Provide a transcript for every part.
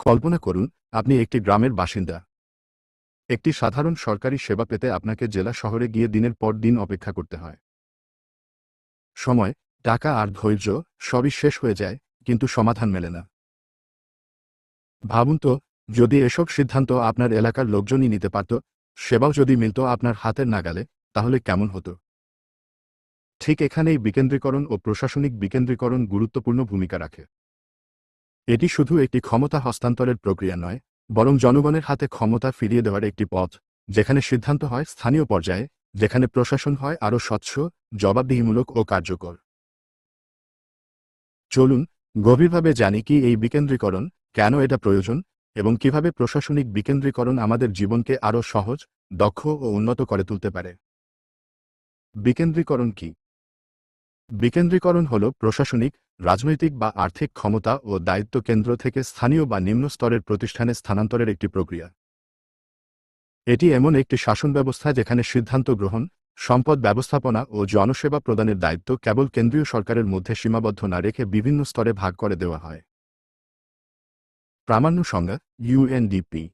কল্পনা করুন, আপনি একটি গ্রামের বাসিন্দা। একটি সাধারণ সরকারি সেবা পেতে আপনাকে জেলা শহরে গিয়ে দিনের পর দিন অপেক্ষা করতে হয়। সময়, টাকা আর ধৈর্য সবই শেষ হয়ে যায়, কিন্তু সমাধান মেলে না। ভাবুন তো, যদি এসব সিদ্ধান্ত আপনার এলাকার লোকজনই নিতে পারত, সেবাও যদি মিলত আপনার হাতের নাগালে, তাহলে কেমন হতো? ঠিক এখানেই বিকেন্দ্রীকরণ ও প্রশাসনিক বিকেন্দ্রীকরণ গুরুত্বপূর্ণ ভূমিকা রাখে। এটি শুধু একটি ক্ষমতা হস্তান্তরের প্রক্রিয়া নয়, বরং জনগণের হাতে ক্ষমতা ফিরিয়ে দেওয়ার একটি পথ, যেখানে সিদ্ধান্ত হয় স্থানীয় পর্যায়ে, যেখানে প্রশাসন হয় আরও স্বচ্ছ, জবাবদিহিমূলক ও কার্যকর। চলুন, গভীরভাবে জানি কি এই বিকেন্দ্রীকরণ, কেন এটা প্রয়োজন, এবং কীভাবে প্রশাসনিক বিকেন্দ্রীকরণ আমাদের জীবনকে আরও সহজ, দক্ষ ও উন্নত করে তুলতে পারে। বিকেন্দ্রীকরণ কি? বিকেন্দ্রীকরণ হল প্রশাসনিক রাজনৈতিক বা আর্থিক ক্ষমতা ও দায়িত্ব কেন্দ্র থেকে স্থানীয় বা নিম্ন স্তরের প্রতিষ্ঠানে স্থানান্তরের একটি প্রক্রিয়া। এটি এমন একটি শাসন ব্যবস্থা যেখানে সিদ্ধান্ত গ্রহণ সম্পদ ব্যবস্থাপনা ও জনসেবা প্রদানের দায়িত্ব কেবল কেন্দ্রীয় সরকারের মধ্যে সীমাবদ্ধ না রেখে বিভিন্ন স্তরে ভাগ করে দেওয়া হয়। প্রামাণ্য সংজ্ঞা UNDP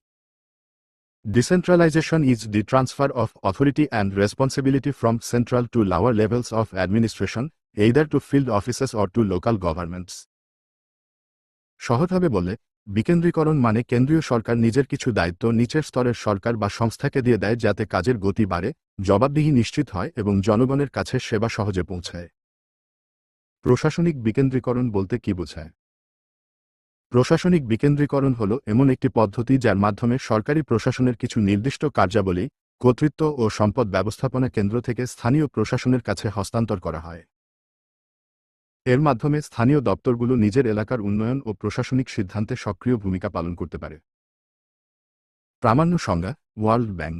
Decentralization is the transfer of authority and responsibility from central to lower levels of administration, either to field offices or to local governments. সহজভাবে বলে, বিকেন্দ্রীকরণ মানে কেন্দ্রীয় সরকার নিজের কিছু দায়িত্ব নিচের স্তরের সরকার বা সংস্থাকে দিয়ে দেয় যাতে কাজের গতি বাড়ে, জবাবদিহি নিশ্চিত হয় এবং জনগণের কাছে সেবা সহজে পৌঁছায়। প্রশাসনিক বিকেন্দ্রীকরণ বলতে কি বোঝায়? প্রশাসনিক বিকেন্দ্রীকরণ হল এমন একটি পদ্ধতি যার মাধ্যমে সরকারি প্রশাসনের কিছু নির্দিষ্ট কার্যাবলী, কর্তৃত্ব ও সম্পদ ব্যবস্থাপনা কেন্দ্র থেকে স্থানীয় প্রশাসনের কাছে হস্তান্তর করা হয়। এর মাধ্যমে স্থানীয় দপ্তরগুলো নিজের এলাকার উন্নয়ন ও প্রশাসনিক সিদ্ধান্তে সক্রিয় ভূমিকা পালন করতে পারে। প্রামাণ্য সংজ্ঞা world bank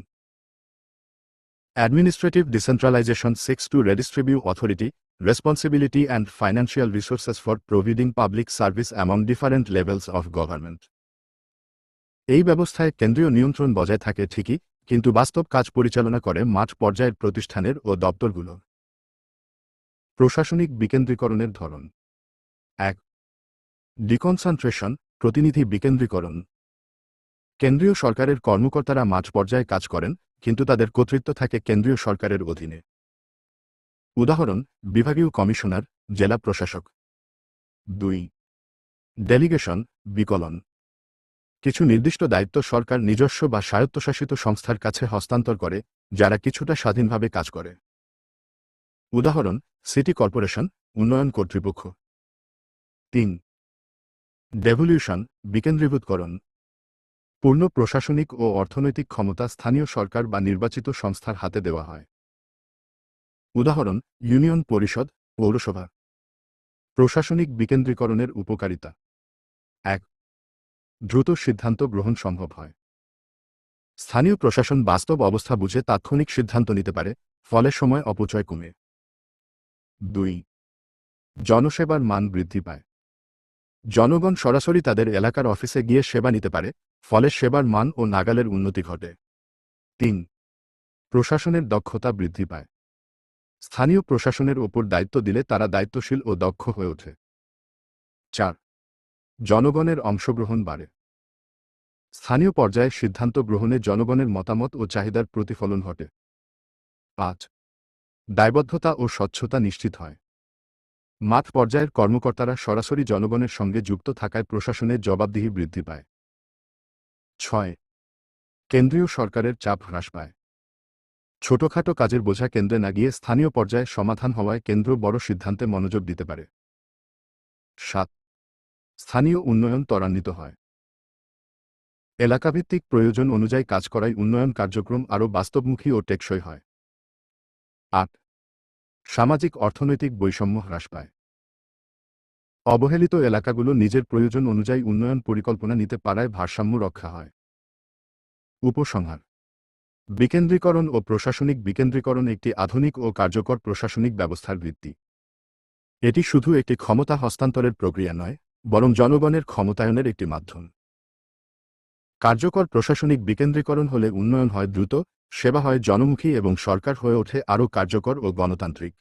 administrative decentralization seeks to redistribute authority responsibility and financial resources for providing public service among different levels of government. এই ব্যবস্থায় কেন্দ্রীয় নিয়ন্ত্রণ বজায় থাকে ঠিকই, কিন্তু বাস্তব কাজ পরিচালনা করে মাঠ পর্যায়ের প্রতিষ্ঠানের ও দপ্তরগুলো। প্রশাসনিক বিকেন্দ্রীকরণের ধরন। এক, ডিকনসেন্ট্রেশন, প্রতিনিধি বিকেন্দ্রীকরণ। কেন্দ্রীয় সরকারের কর্মকর্তারা মাঝ পর্যায়ে কাজ করেন, কিন্তু তাদের কর্তৃত্ব থাকে কেন্দ্রীয় সরকারের অধীনে। উদাহরণ, বিভাগীয় কমিশনার, জেলা প্রশাসক। দুই, ডেলিগেশন, বিকলন। কিছু নির্দিষ্ট দায়িত্ব সরকার নিজস্ব বা স্বায়ত্তশাসিত সংস্থার কাছে হস্তান্তর করে, যারা কিছুটা স্বাধীনভাবে কাজ করে। উদাহরণ সিটি কর্পোরেশন উন্নয়ন কর্তৃপক্ষ। তিন। ডেভলিউশন, বিকেন্দ্রীভূতকরণ। পূর্ণ প্রশাসনিক ও অর্থনৈতিক ক্ষমতা স্থানীয় সরকার বা নির্বাচিত সংস্থার হাতে দেওয়া হয়। উদাহরণ, ইউনিয়ন পরিষদ, পৌরসভা। প্রশাসনিক বিকেন্দ্রীকরণের উপকারিতা। এক। দ্রুত সিদ্ধান্ত গ্রহণ সম্ভব হয়। স্থানীয় প্রশাসন বাস্তব অবস্থা বুঝে তাৎক্ষণিক সিদ্ধান্ত নিতে পারে, ফলে সময় অপচয় কমে। দুই। জনসেবার মান বৃদ্ধি পায়। জনগণ সরাসরি তাদের এলাকার অফিসে গিয়ে সেবা নিতে পারে, ফলে সেবার মান ও নাগালের উন্নতি ঘটে। তিন। প্রশাসনের দক্ষতা বৃদ্ধি পায়। স্থানীয় প্রশাসনের ওপর দায়িত্ব দিলে তারা দায়িত্বশীল ও দক্ষ হয়ে ওঠে। চার। জনগণের অংশগ্রহণ বাড়ে। স্থানীয় পর্যায়ে সিদ্ধান্ত গ্রহণে জনগণের মতামত ও চাহিদার প্রতিফলন ঘটে। পাঁচ। দায়বদ্ধতা ও স্বচ্ছতা নিশ্চিত হয়। মাঠ পর্যায়ের কর্মকর্তারা সরাসরি জনগণের সঙ্গে যুক্ত থাকায় প্রশাসনের জবাবদিহি বৃদ্ধি পায়। ছয়, কেন্দ্রীয় সরকারের চাপ হ্রাস পায়। ছোটখাটো কাজের বোঝা কেন্দ্রে না গিয়ে স্থানীয় পর্যায়ে সমাধান হওয়ায় কেন্দ্র বড় সিদ্ধান্তে মনোযোগ দিতে পারে। সাত, স্থানীয় উন্নয়ন ত্বরান্বিত হয়। এলাকাভিত্তিক প্রয়োজন অনুযায়ী কাজ করায় উন্নয়ন কার্যক্রম আরও বাস্তবমুখী ও টেকসই হয়। আট। সামাজিক অর্থনৈতিক বৈষম্য হ্রাস পায়। অবহেলিত এলাকাগুলো নিজের প্রয়োজন অনুযায়ী উন্নয়ন পরিকল্পনা নিতে পারায় ভারসাম্য রক্ষা হয়। উপসংহার। বিকেন্দ্রীকরণ ও প্রশাসনিক বিকেন্দ্রীকরণ একটি আধুনিক ও কার্যকর প্রশাসনিক ব্যবস্থার ভিত্তি। এটি শুধু একটি ক্ষমতা হস্তান্তরের প্রক্রিয়া নয়, বরং জনগণের ক্ষমতায়নের একটি মাধ্যম। কার্যকর প্রশাসনিক বিকেন্দ্রীকরণ হলে উন্নয়ন হয় দ্রুত, সেবা হয় জনমুখী এবং সরকার হয়ে ওঠে আরও কার্যকর ও গণতান্ত্রিক।